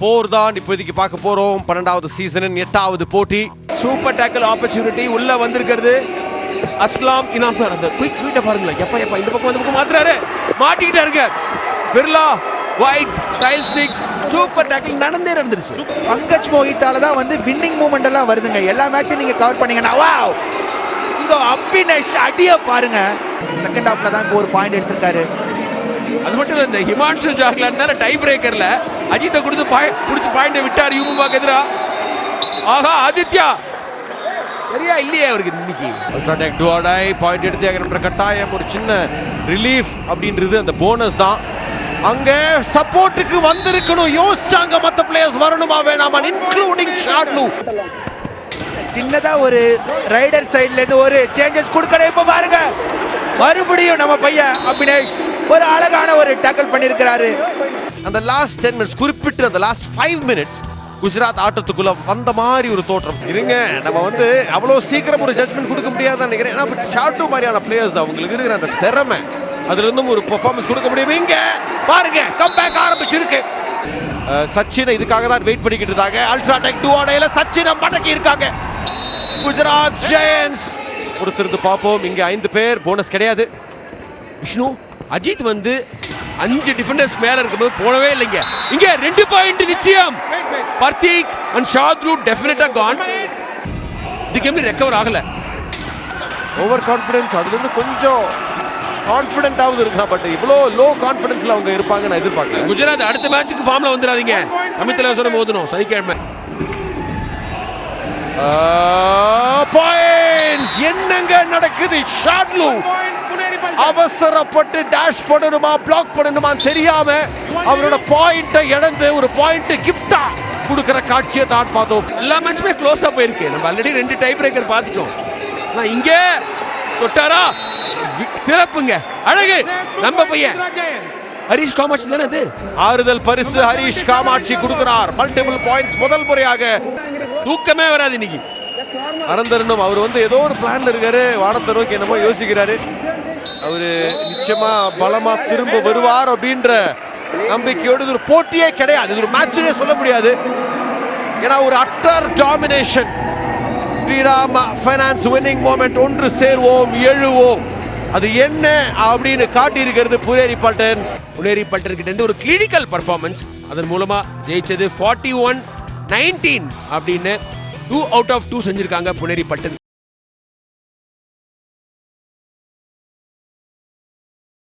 போர் தான் இப்போதைக்கு பார்க்க போறோம். பன்னெண்டாவது சீசனின் எட்டாவது போட்டி. சூப்பர் டேக்கிள் ஆப்பர்ச்சுனிட்டி உள்ள வந்திருக்கிறது. அஸ்லாம் இனாம் சார் அந்த குயிக் ஸ்வீட்டை பாருங்களேன். எப்ப எப்ப இந்த பக்கம் இந்த பக்கம் மாத்துறாரு. மாட்டிக்கிட்டாருங்க. Birla white tile sticks super tackle நடந்தே நடந்துருச்சு. பங்கஜ் மோஹித்தால தான் வந்து வின்னிங் மூமெண்ட் எல்லாம் வருதுங்க. எல்லா மேட்சும் நீங்க கவர் பண்ணீங்கன்னா வாவ் இங்க அபினேஷ் அடிய பாருங்க. செகண்ட் ஹாஃப்ல தான் இப்போ ஒரு பாயிண்ட் எடுத்திருக்காரு. அது மட்டும் இல்ல இந்த ஹிமான்ஷு ஜாக்லான் டை பிரேக்கர்ல அஜித்தை கொடுத்து பாய் பிடிச்சி பாயிண்டை விட்டார் யூமுபாக்கு எதிரா? ஆஹா ஆதித்யா! சரியா இல்லையே அவருக்கு இன்னைக்கு? அல்ட்ராடெக் டுவாடை பாயிண்ட் எடுத்து ஆகணுன்ற கட்டாயம் ஒரு சின்ன ரிலீஃப் அப்படின்றது அந்த போனஸ் தான். அங்க சப்போர்ட்டுக்கு வந்திருக்கணும். யோசிச்சாங்க மத்த பிளேயர்ஸ் வரணுமா வேணாமா? இன்க்ளூடிங் ஷாட்லு சின்னதா ஒரு ரைடர் சைடுல இருந்து ஒரு சேஞ்சஸ் கொடுக்கணும். இப்ப பாருங்க. மறுபடியும் நம்ம பையன் அபினேஷ் ஒரு அழகான ஒரு டேக்கிள் பண்ணியிருக்கிறாரு. அந்த லாஸ்ட் டென் மினிட்ஸ் குறிப்பிட்டு அந்த லாஸ்ட் ஃபைவ் மினிட்ஸ் குஜராத் ஆட்டத்துக்குள்ள வந்த மாதிரி ஒரு தோற்றம். இருங்க நம்ம வந்து அவ்வளோ சீக்கிரம் ஒரு ஜட்மெண்ட் கொடுக்க முடியாதுன்னு நினைக்கிறேன். ஏன்னா பட் ஷார்ட்டு மாதிரியான பிளேயர்ஸ் அவங்களுக்கு இருக்கிற அந்த திறமை அதுலேருந்தும் ஒரு பெர்ஃபார்மன்ஸ் கொடுக்க முடியும். இங்க பாருங்க கம்பேக் ஆரம்பிச்சிருக்கு. சச்சினை இதுக்காக தான் வெயிட் பண்ணிக்கிட்டு இருந்தாங்க அல்ட்ராடெக் டூ ஆடையில சச்சினை மடக்கி இருக்காங்க. குஜராத் ஜெயன்ஸ் பொறுத்திருந்து பார்ப்போம். இங்கே ஐந்து பேர். போனஸ் கிடையாது. விஷ்ணு அஜித் வந்து அஞ்சு டிஃபெண்டர்ஸ் மேல இருக்கும்போது போனவே இல்லைங்க. இங்க ரெண்டு பாயிண்ட் நிச்சயம். பர்தீக் அண்ட் ஷாத்ரு டெஃபினட்டா கான் இதுக்கு எப்படி ரெக்கவர் ஆகல? ஓவர் கான்ஃபிடன்ஸ் அதுல இருந்து கொஞ்சம் கான்ஃபிடென்ட்டாவது இருக்கலாம் பட் இவ்வளோ லோ கான்ஃபிடன்ஸ்ல அவங்க இருப்பாங்க நான் எதிர்பார்க்கல. குஜராத் அடுத்த மேட்சுக்கு ஃபார்ம்ல வந்துடாதீங்க தமிழ் தலைவசரம் மோதணும் சனிக்கிழமை. பாயிண்ட்ஸ் என்னங்க நடக்குது? ஷாட்லு அவசரப்பட்டு டேஷ் பண்ணணுமா பிளாக் பண்ணணுமா தெரியாம அவரோட பாயிண்ட்டை இழந்து ஒரு பாயிண்ட் கிஃப்டா கொடுக்கிற காட்சியை தான் பார்த்தோம். எல்லா மேட்சுமே க்ளோஸா போயிருக்கு. நம்ம ஆல்ரெடி ரெண்டு டை பிரேக்கர் பார்த்துட்டோம். ஆனா இங்க தொட்டாரா? சிறப்புங்க. அழகு. நம்ம பையன். ஹரிஷ் காமாட்சி தானே அது? ஆறுதல் பரிசு ஹரிஷ் காமாட்சி கொடுக்கிறார். மல்டிபிள் பாயிண்ட்ஸ் முதல் முறையாக. தூக்கமே வராது இன்னைக்கு. அனந்தரனும் அவர் வந்து ஏதோ ஒரு பிளான்ல இருக்காரு. வானத்தை நோக்கி என்னமோ யோசிக்கிறாரு. அவர் நிச்சயமா பலமா திரும்ப வருவார் அப்படின்ற நம்பிக்கையோடு இது ஒரு போட்டியே கிடையாது. இது ஒரு மேட்ச்னே சொல்ல முடியாது. ஏன்னா ஒரு utter domination Shriram finance winning moment ஒன்று சேர்வோம் எழுவோம். அது என்ன அப்படின்னு காட்டியிருக்கிறது புரேரி பல்டன். புனேரி பல்டர்கிட்ட இருந்து ஒரு கிளினிக்கல் பர்ஃபார்மன்ஸ் அதன் மூலமா ஜெயிச்சது ஃபார்ட்டி ஒன் நைன்டீன் அப்படின்னு டூ அவுட் ஆஃப் டூ செஞ்சிருக்காங்க புனேரி பல்டன்.